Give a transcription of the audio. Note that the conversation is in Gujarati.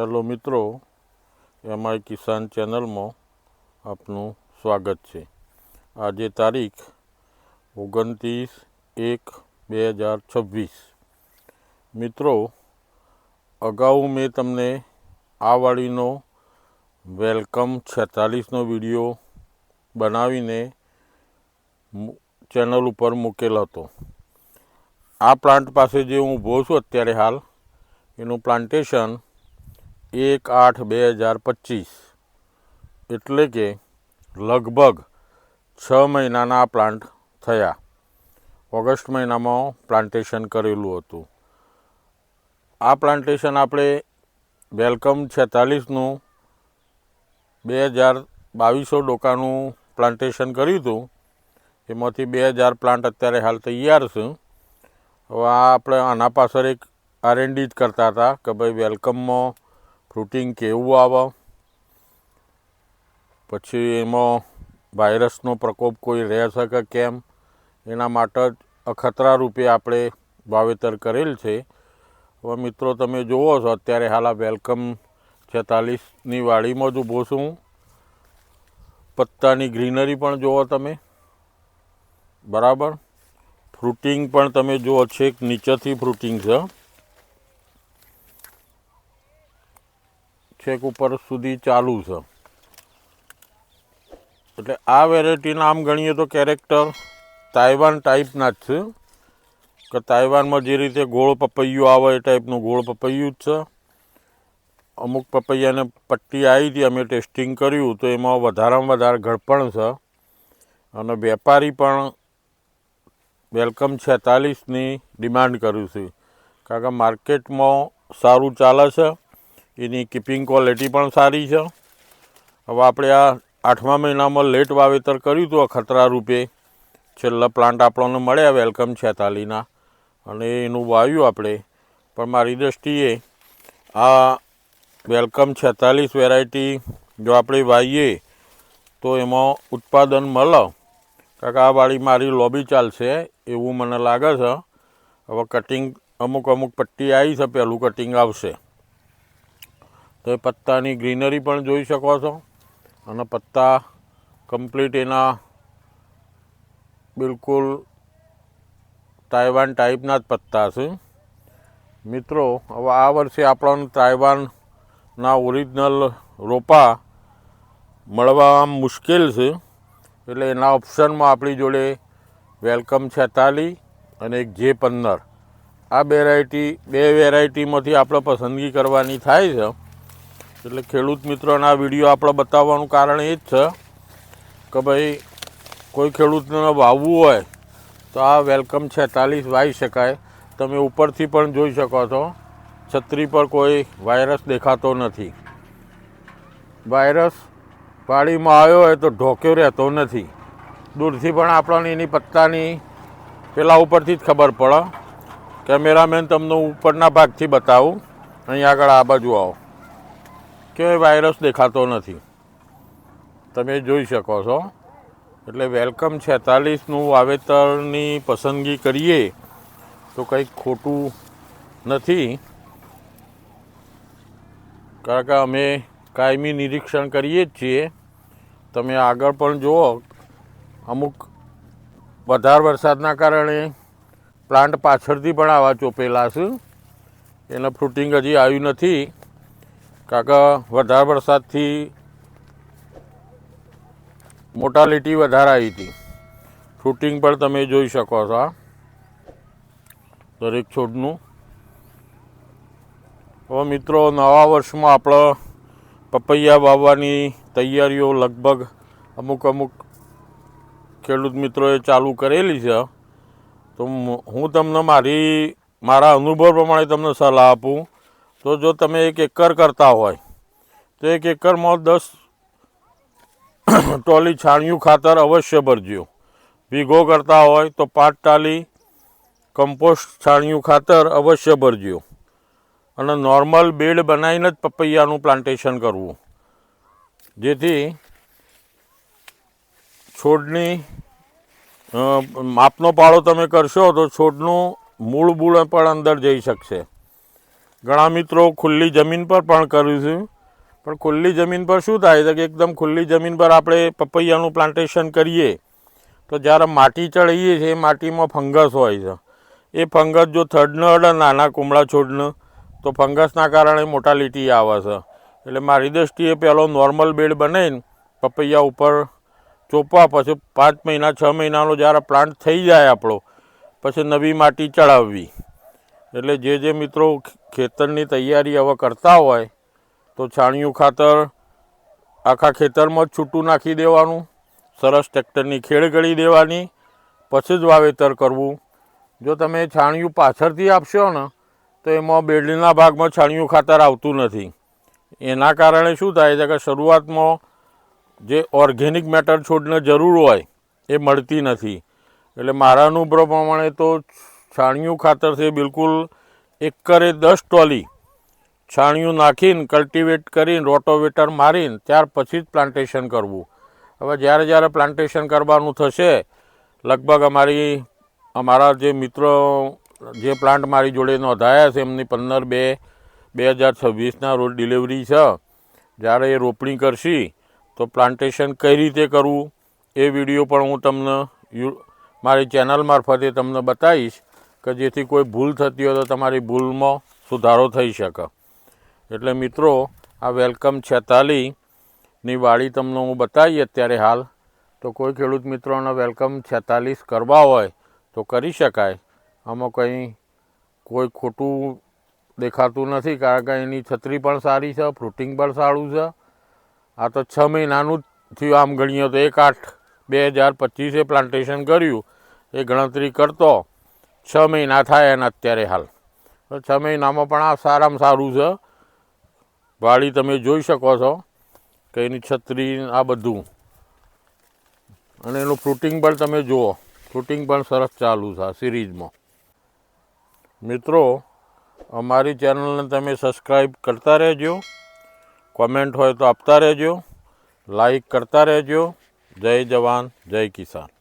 હેલો મિત્રો, એમઆઈ કિસાન ચેનલમાં આપનું સ્વાગત છે. આજે તારીખ ઓગણત્રીસ એક બે હજાર છવ્વીસ. મિત્રો, અગાઉ મેં તમને આ વાળીનો વેલકમ છેતાલીસનો વીડિયો બનાવીને ચેનલ ઉપર મૂકેલ હતો. આ પ્લાન્ટ પાસે જે હું ઊભો છું અત્યારે હાલ, એનું પ્લાન્ટેશન એક આઠ બે હજાર પચીસ. એટલે કે લગભગ છ મહિનાના પ્લાન્ટ થયા. ઓગસ્ટ મહિનામાં પ્લાન્ટેશન કરેલું હતું. આ પ્લાન્ટેશન આપણે વેલકમ છેતાલીસનું બે હજાર બાવીસો ડોકાનું પ્લાન્ટેશન કર્યું હતું. એમાંથી બે હજાર પ્લાન્ટ અત્યારે હાલ તૈયાર છે. હવે આ આપણે આના પાછળ એક આરએનડી જ કરતા હતા કે ભાઈ વેલકમમાં ફ્રૂટિંગ કેવું આવે? પછી એમાં વાયરસનો પ્રકોપ કોઈ રહેશે કે કેમ? એના માટે જ અખતરા રૂપે આપણે વાવેતર કરેલ છે. હવે મિત્રો, તમે જુઓ છો, અત્યારે હાલ આ વેલકમ છેતાલીસની વાડીમાં જ ઊભો છું. પત્તાની ગ્રીનરી પણ જુઓ તમે. બરાબર? ફ્રૂટિંગ પણ તમે જુઓ, છેક નીચેથી ફ્રૂટિંગ છે. છેક ઉપર સુધી ચાલુ છે. એટલે આ વેરાયટીના આમ ગણીએ તો કેરેક્ટર તાઇવાન ટાઈપના જ છે. કે તાઇવાનમાં જે રીતે ગોળ પપૈયું આવે એ ટાઈપનું ગોળ પપૈયું જ છે. અમુક પપૈયાને પટ્ટી આવી હતી, અમે ટેસ્ટિંગ કર્યું તો એમાં વધારામાં વધારે ગળપણ છે. અને વેપારી પણ વેલકમ છેતાલીસની ડિમાન્ડ કર્યું છે. કારણ કે માર્કેટમાં સારું ચાલે છે. એની કીપિંગ ક્વોલિટી પણ સારી છે. હવે આપણે આ આઠમા મહિનામાં લેટ વાવેતર કર્યું હતું ખતરા રૂપે. છેલ્લા પ્લાન્ટ આપણને મળ્યા વેલકમ છેતાલીના અને એનું વાવ્યું આપણે. પણ મારી દૃષ્ટિએ આ વેલકમ છેતાલીસ વેરાયટી જો આપણે વાવીએ, તો એમાં ઉત્પાદન મળે. કારણ કે આ વાળી મારી લોબી ચાલશે, એવું મને લાગે છે. હવે કટિંગ અમુક અમુક પટ્ટી આવી છે, પહેલું કટિંગ આવશે. તો એ પત્તાની ગ્રીનરી પણ જોઈ શકો છો. અને પત્તા કમ્પ્લીટ એના બિલકુલ તાઇવાન ટાઈપના જ પત્તા છે. મિત્રો, હવે આ વર્ષે આપણને તાઇવાનના ઓરિજિનલ રોપા મળવા મુશ્કેલ છે. એટલે એના ઓપ્શનમાં આપણી જોડે વેલકમ છેતાલી અને એક જે પંદર. આ વેરાયટી બે વેરાયટીમાંથી આપણે પસંદગી કરવાની થાય છે. એટલે ખેડૂત મિત્રોને વીડિયો આપણે બતાવવાનું કારણ એ જ છે કે ભાઈ, કોઈ ખેડૂતને વાવવું હોય તો આ વેલકમ છેતાલીસ વાવી શકાય. તમે ઉપરથી પણ જોઈ શકો છો, છત્રી પર કોઈ વાયરસ દેખાતો નથી. વાયરસ વાડીમાં આવ્યો હોય તો ઢોક્યો રહેતો નથી. દૂરથી પણ આપણને એની પત્તાની પેલા ઉપરથી જ ખબર પડે. કેમેરામેન તમને ઉપરના ભાગથી બતાવું. અહીં આગળ આ બાજુ આવો. કે વાયરસ દેખાતો નથી. તમે જોઈ શકો છો. એટલે વેલકમ છેતાલીસનું વાવેતરની પસંદગી કરીએ તો કંઈક ખોટું નથી. કારણ કે અમે કાયમી નિરીક્ષણ કરીએ જ છીએ. તમે આગળ પણ જુઓ, અમુક વધારે વરસાદના કારણે પ્લાન્ટ પાછળથી પણ આવા ચોપેલા છે. એનું ફ્રૂટિંગ હજી આવ્યું નથી. કારણ કે વધારે વરસાદથી મોટાલિટી વધારે આવી હતી. ફ્રૂટિંગ પણ તમે જોઈ શકો છો આ દરેક છોડનું. હવે મિત્રો, નવા વર્ષમાં આપણે પપૈયા વાવવાની તૈયારીઓ લગભગ અમુક અમુક ખેડૂત મિત્રોએ ચાલુ કરેલી છે. તો હું તમને મારી, મારા અનુભવ પ્રમાણે તમને સલાહ આપું. તો જો તમે એક એકર કરતા હોય, તો એક એકરમાં દસ ટોલી છાણિયું ખાતર અવશ્ય ભરજો. વીઘો કરતા હોય તો પાંચ ટાલી કમ્પોસ્ટ છાણિયું ખાતર અવશ્ય ભરજો. અને નોર્મલ બેડ બનાવીને જ પપૈયાનું પ્લાન્ટેશન કરવું. જેથી છોડની માપનો પાળો તમે કરશો તો છોડનું મૂળ બૂળ પણ અંદર જઈ શકશે. ઘણા મિત્રો ખુલ્લી જમીન પર પણ કર્યું છે. પણ ખુલ્લી જમીન પર શું થાય છે કે એકદમ ખુલ્લી જમીન પર આપણે પપૈયાનું પ્લાન્ટેશન કરીએ, તો જ્યારે માટી ચડીએ છીએ એ માટીમાં ફંગસ હોય છે. એ ફંગસ જો થડને અડે, નાના કુમળા છોડને, તો ફંગસના કારણે મોટાલિટી આવે છે. એટલે મારી દૃષ્ટિએ પહેલો નોર્મલ બેડ બનાવીને પપૈયા ઉપર ચોપવા, પછી પાંચ મહિના, છ મહિનાનો જ્યારે પ્લાન્ટ થઈ જાય આપણો, પછી નવી માટી ચડાવવી. એટલે જે જે મિત્રો ખેતરની તૈયારી હવે કરતા હોય, તો છાણિયું ખાતર આખા ખેતરમાં જ છૂટું નાખી દેવાનું, સરસ ટ્રેક્ટરની ખેડ ગળી દેવાની, પછી જ વાવેતર કરવું. જો તમે છાણિયું પાછળથી આપશો ને, તો એમાં બેડના ભાગમાં છાણિયું ખાતર આવતું નથી. એના કારણે શું થાય છે કે શરૂઆતમાં જે ઓર્ગેનિક મેટર છોડને જરૂર હોય, એ મળતી નથી. એટલે મારા અનુભવ પ્રમાણે તો છાણિયું ખાતર છે બિલકુલ એકરે દસ ટોલી છાણિયું નાખીને કલ્ટિવેટ કરીને રોટોવેટર મારીને ત્યાર પછી જ પ્લાન્ટેશન કરવું. હવે જ્યારે જ્યારે પ્લાન્ટેશન કરવાનું થશે, લગભગ અમારી, અમારા જે મિત્રો જે પ્લાન્ટ મારી જોડે નોંધાયા છે, એમની પંદર બે બે હજાર છવ્વીસના રોજ ડિલિવરી છે. જ્યારે એ રોપણી કરશી, તો પ્લાન્ટેશન કઈ રીતે કરવું એ વીડિયો પણ હું તમને મારી ચેનલ મારફતે તમને બતાવીશ. કે જેથી કોઈ ભૂલ થતી હોય તો તમારી ભૂલમાં સુધારો થઈ શકે. એટલે મિત્રો, આ વેલકમ છેતાલીની વાડી તમને હું બતાવી અત્યારે હાલ. તો કોઈ ખેડૂત મિત્રોને વેલકમ છેતાલીસ કરવા હોય તો કરી શકાય. આમાં કંઈ કોઈ ખોટું દેખાતું નથી, કારણ કે એની છત્રી પણ સારી છે, ફ્રૂટિંગ પણ સારું છે. આ તો છ મહિનાનું જ થયું આમ ગણીએ તો એક આઠ બે હજાર પચીસે પ્લાન્ટેશન કર્યું. એ ગણતરી કરતો. છ મહિના થાય એના અત્યારે હાલ. છ મહિનામાં પણ આ સારામાં સારું છે. વાડી તમે જોઈ શકો છો કે એની છત્રી આ બધું. અને એનું ફ્રૂટિંગ પણ તમે જુઓ. ફ્રૂટિંગ પણ સરસ ચાલુ છે આ સિરીઝમાં. મિત્રો, અમારી ચેનલને તમે સબસ્ક્રાઈબ કરતા રહેજો. કોમેન્ટ હોય તો આપતા રહેજો. લાઈક કરતા રહેજો. જય જવાન, જય કિસાન.